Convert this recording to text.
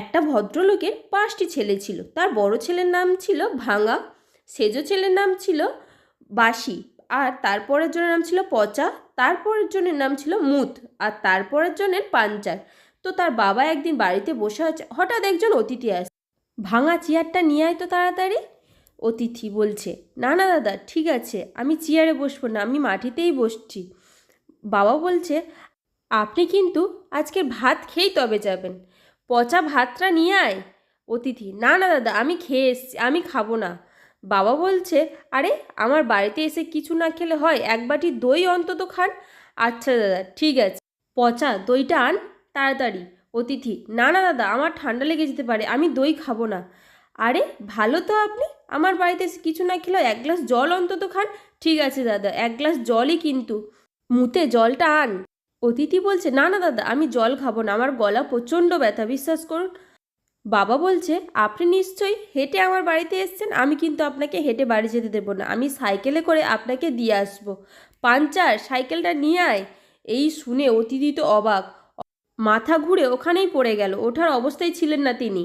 একটা ভদ্রলোকের পাঁচটি ছেলে ছিল। তার বড় ছেলের নাম ছিল ভাঙা, সেজ ছেলের নাম ছিল বাসি আর তারপরের জনের নাম ছিল পচা তারপরের জনের নাম ছিল মুত, আর তারপরের জনের পাঞ্চার। তো তার বাবা একদিন বাড়িতে বসে আছে, হঠাৎ একজন অতিথি আসে, ভাঙা চেয়ারটা নিয়ে আয় তো তাড়াতাড়ি। অতিথি বলছে, না না দাদা, ঠিক আছে, আমি চেয়ারে বসবো না, আমি মাটিতেই বসছি। বাবা বলছে, আপনি কিন্তু আজকে ভাত খেয়েই তবে যাবেন। পচা ভাতটা নিয়ে আয়। অতিথি, না না, দাদা, আমি খেয়ে এসছি, আমি খাব না। বাবা বলছে, আরে, আমার বাড়িতে এসে কিছু না খেলে হয়, এক বাটি দই অন্তত খান। আচ্ছা দাদা, ঠিক আছে। পচা দইটা আন, তাড়াতাড়ি। অতিথি, না না, দাদা, আমার ঠান্ডা লেগে যেতে পারে, আমি দই খাব না। আরে, ভালো তো আপনি, আমার বাড়িতে এসে কিছু না খেলেও এক গ্লাস জল অন্তত খান। ঠিক আছে, দাদা, এক গ্লাস জলই কিন্তু। মুতে জলটা আন। অতিথি বলছে, না না, দাদা, আমি জল খাব না, আমার গলা প্রচণ্ড ব্যথা, বিশ্বাস করুন। বাবা বলছে, আপনি নিশ্চয়ই হেঁটে আমার বাড়িতে এসছেন, আমি কিন্তু আপনাকে হেঁটে বাড়ি যেতে দেবো না, আমি সাইকেলে করে আপনাকে দিয়ে আসব। পাঞ্চার, সাইকেলটা নিয়ে আয়। এই শুনে অতিথি তো অবাক, মাথা ঘুরে ওখানেই পড়ে গেল, ওঠার অবস্থায় ছিলেন না তিনি।